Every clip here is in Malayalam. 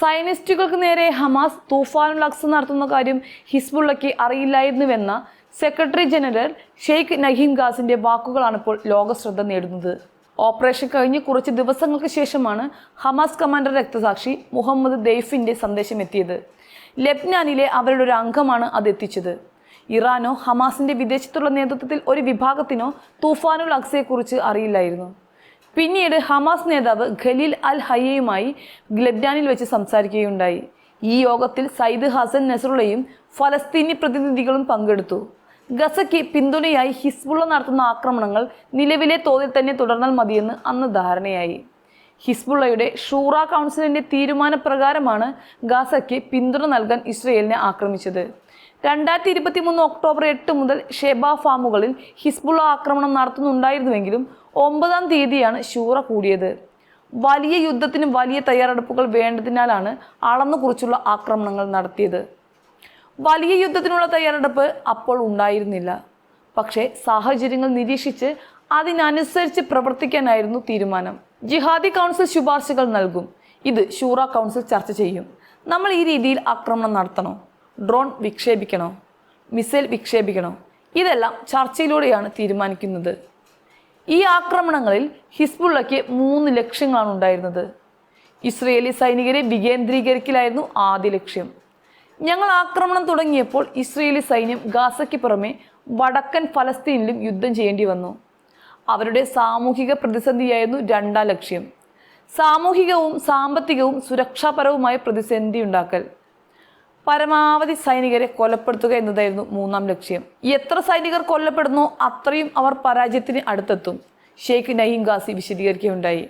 സയനിസ്റ്റുകൾക്ക് നേരെ ഹമാസ് തൂഫാനുൽ അക്സ് നടത്തുന്ന കാര്യം ഹിസ്ബുള്ളയ്ക്ക് അറിയില്ലായിരുന്നുവെന്ന സെക്രട്ടറി ജനറൽ ഷെയ്ഖ് നഹീം ഖാസിന്റെ വാക്കുകളാണ് ഇപ്പോൾ ലോക ശ്രദ്ധ നേടുന്നത്. ഓപ്പറേഷൻ കഴിഞ്ഞ് കുറച്ച് ദിവസങ്ങൾക്ക് ശേഷമാണ് ഹമാസ് കമാൻഡർ രക്തസാക്ഷി മുഹമ്മദ് ദെയ്ഫിന്റെ സന്ദേശം എത്തിയത്. ലെബ്നാനിലെ അവരുടെ ഒരു അംഗമാണ് അത് എത്തിച്ചത്. ഇറാനോ ഹമാസിന്റെ വിദേശത്തുള്ള നേതൃത്വത്തിൽ ഒരു വിഭാഗത്തിനോ തൂഫാനുൽ അക്സയെക്കുറിച്ച് അറിയില്ലായിരുന്നു. പിന്നീട് ഹമാസ് നേതാവ് ഖലീൽ അൽ ഹയ്യയുമായി ലെബ്നാനിൽ വെച്ച് സംസാരിക്കുകയുണ്ടായി. ഈ യോഗത്തിൽ സയ്യിദ് ഹസൻ നസറുള്ളയും ഫലസ്തീനി പ്രതിനിധികളും പങ്കെടുത്തു. ഗസയ്ക്ക് പിന്തുണയായി ഹിസ്ബുള്ള നടത്തുന്ന ആക്രമണങ്ങൾ നിലവിലെ തോതിൽ തന്നെ തുടർന്നാൽ മതിയെന്ന് അന്ന് ധാരണയായി. ഹിസ്ബുള്ളയുടെ ഷൂറ കൗൺസിലിന്റെ തീരുമാനപ്രകാരമാണ് ഗാസയ്ക്ക് പിന്തുണ നൽകാൻ ഇസ്രയേലിനെ ആക്രമിച്ചത്. രണ്ടായിരത്തി ഇരുപത്തി മൂന്ന് ഒക്ടോബർ എട്ട് മുതൽ ഷെബ ഫാമുകളിൽ ഹിസ്ബുള്ള ആക്രമണം നടത്തുന്നുണ്ടായിരുന്നുവെങ്കിലും ഒമ്പതാം തീയതിയാണ് ഷൂറ കൂടിയത്. വലിയ യുദ്ധത്തിന് വലിയ തയ്യാറെടുപ്പുകൾ വേണ്ടതിനാലാണ് അളന്നു കുറിച്ചുള്ള ആക്രമണങ്ങൾ നടത്തിയത്. വലിയ യുദ്ധത്തിനുള്ള തയ്യാറെടുപ്പ് അപ്പോൾ ഉണ്ടായിരുന്നില്ല. പക്ഷേ സാഹചര്യങ്ങൾ നിരീക്ഷിച്ച് അതിനനുസരിച്ച് പ്രവർത്തിക്കാനായിരുന്നു തീരുമാനം. ജിഹാദി കൗൺസിൽ ശുപാർശകൾ നൽകും. ഇത് ഷൂറ കൗൺസിൽ ചർച്ച ചെയ്യും. നമ്മൾ ഈ രീതിയിൽ ആക്രമണം നടത്തണോ? ഡ്രോൺ വിക്ഷേപിക്കണോ? മിസൈൽ വിക്ഷേപിക്കണോ? ഇതെല്ലാം ചർച്ചയിലൂടെയാണ് തീരുമാനിക്കുന്നത്. ഈ ആക്രമണങ്ങളിൽ ഹിസ്ബുള്ളയ്ക്ക് മൂന്ന് ലക്ഷ്യങ്ങളാണ് ഉണ്ടായിരുന്നത്. ഇസ്രയേലി സൈനികരെ വികേന്ദ്രീകരിക്കലായിരുന്നു ആദ്യ ലക്ഷ്യം. ഞങ്ങൾ ആക്രമണം തുടങ്ങിയപ്പോൾ ഇസ്രയേലി സൈന്യം ഗാസയ്ക്ക് പുറമെ വടക്കൻ ഫലസ്തീനിലും യുദ്ധം ചെയ്യേണ്ടി വന്നു. അവരുടെ സാമൂഹിക പ്രതിസന്ധിയായിരുന്നു രണ്ടാം ലക്ഷ്യം. സാമൂഹികവും സാമ്പത്തികവും സുരക്ഷാപരവുമായ പ്രതിസന്ധി ഉണ്ടാക്കൽ പരമാവധി സൈനികരെ കൊലപ്പെടുത്തുക എന്നതായിരുന്നു മൂന്നാം ലക്ഷ്യം. എത്ര സൈനികർ കൊല്ലപ്പെടുന്നു അത്രയും അവർ പരാജയത്തിന് അടുത്തെത്തും. ഷെയ്ഖ് നഹീം ഗാസി വിശദീകരിക്കുകയുണ്ടായി.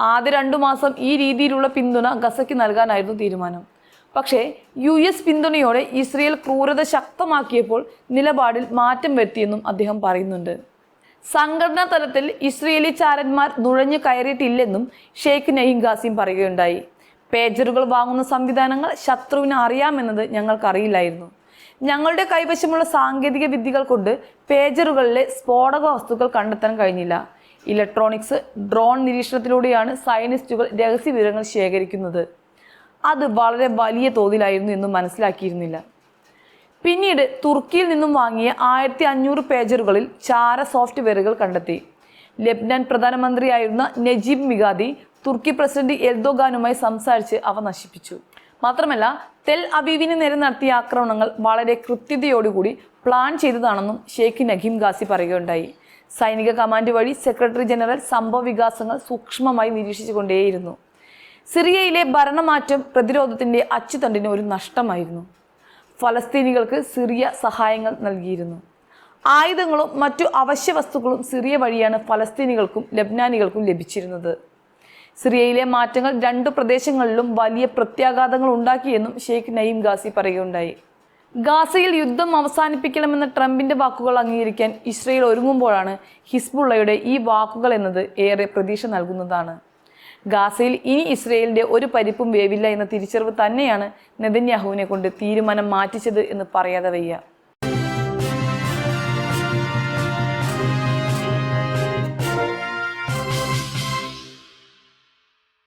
ആദ്യ രണ്ടു മാസം ഈ രീതിയിലുള്ള പിന്തുണ ഗസയ്ക്ക് നൽകാനായിരുന്നു തീരുമാനം. പക്ഷേ യു എസ് പിന്തുണയോടെ ഇസ്രയേൽ ക്രൂരത ശക്തമാക്കിയപ്പോൾ നിലപാടിൽ മാറ്റം വരുത്തിയെന്നും അദ്ദേഹം പറയുന്നുണ്ട്. സംഘടനാ തലത്തിൽ ഇസ്രയേലി ചാരന്മാർ നുഴഞ്ഞു കയറിയിട്ടില്ലെന്നും ഷെയ്ഖ് നഹീം ഗാസിം പറയുകയുണ്ടായി. പേജറുകൾ വാങ്ങുന്ന സംവിധാനങ്ങൾ ശത്രുവിന് അറിയാമെന്നത് ഞങ്ങൾക്കറിയില്ലായിരുന്നു. ഞങ്ങളുടെ കൈവശമുള്ള സാങ്കേതിക വിദ്യകൾ കൊണ്ട് പേജറുകളിലെ സ്ഫോടക വസ്തുക്കൾ കണ്ടെത്താൻ കഴിഞ്ഞില്ല. ഇലക്ട്രോണിക്സ് ഡ്രോൺ നിരീക്ഷണത്തിലൂടെയാണ് സയനിസ്റ്റുകൾ രഹസ്യ വിവരങ്ങൾ ശേഖരിക്കുന്നത്. അത് വളരെ വലിയ തോതിലായിരുന്നു എന്ന് മനസ്സിലാക്കിയിരുന്നില്ല. പിന്നീട് തുർക്കിയിൽ നിന്നും വാങ്ങിയ ആയിരത്തി അഞ്ഞൂറ് പേജറുകളിൽ ചാര സോഫ്റ്റ്വെയറുകൾ കണ്ടെത്തി. ലബ്നാൻ പ്രധാനമന്ത്രിയായിരുന്ന നജീബ് മിഗാദി തുർക്കി പ്രസിഡന്റ് എൽദോഗാനുമായി സംസാരിച്ച് അവ നശിപ്പിച്ചു. മാത്രമല്ല തെൽ അബീവിന് നേരെ നടത്തിയ ആക്രമണങ്ങൾ വളരെ കൃത്യതയോടുകൂടി പ്ലാൻ ചെയ്തതാണെന്നും ഷെയ്ഖ് നഖീം ഗാസി പറയുകയുണ്ടായി. സൈനിക കമാൻഡ് വഴി സെക്രട്ടറി ജനറൽ സംഭവ വികാസങ്ങൾ സൂക്ഷ്മമായി നിരീക്ഷിച്ചുകൊണ്ടേയിരുന്നു. സിറിയയിലെ ഭരണമാറ്റം പ്രതിരോധത്തിന്റെ അച്ചുതണ്ടിന് ഒരു നഷ്ടമായിരുന്നു. ഫലസ്തീനികൾക്ക് സിറിയ സഹായങ്ങൾ നൽകിയിരുന്നു. ആയുധങ്ങളും മറ്റു അവശ്യ വസ്തുക്കളും സിറിയ വഴിയാണ് ഫലസ്തീനികൾക്കും ലബ്നാനികൾക്കും ലഭിച്ചിരുന്നത്. സിറിയയിലെ മാറ്റങ്ങൾ രണ്ട് പ്രദേശങ്ങളിലും വലിയ പ്രത്യാഘാതങ്ങൾ ഉണ്ടാക്കിയെന്നും ഷെയ്ഖ് നയീം ഗാസി പറയുകയുണ്ടായി. ഗാസയിൽ യുദ്ധം അവസാനിപ്പിക്കണമെന്ന ട്രംപിന്റെ വാക്കുകൾ അംഗീകരിക്കാൻ ഇസ്രയേൽ ഒരുങ്ങുമ്പോഴാണ് ഹിസ്ബുള്ളയുടെ ഈ വാക്കുകൾ എന്നത് ഏറെ പ്രതീക്ഷ നൽകുന്നതാണ്. ഗാസയിൽ ഇനി ഇസ്രയേലിന്റെ ഒരു പരിപ്പും വേവില്ല എന്ന തിരിച്ചറിവ് തന്നെയാണ് നെതന്യാഹുവിനെ കൊണ്ട് തീരുമാനം മാറ്റിച്ചത് എന്ന് പറയാതെ വയ്യ.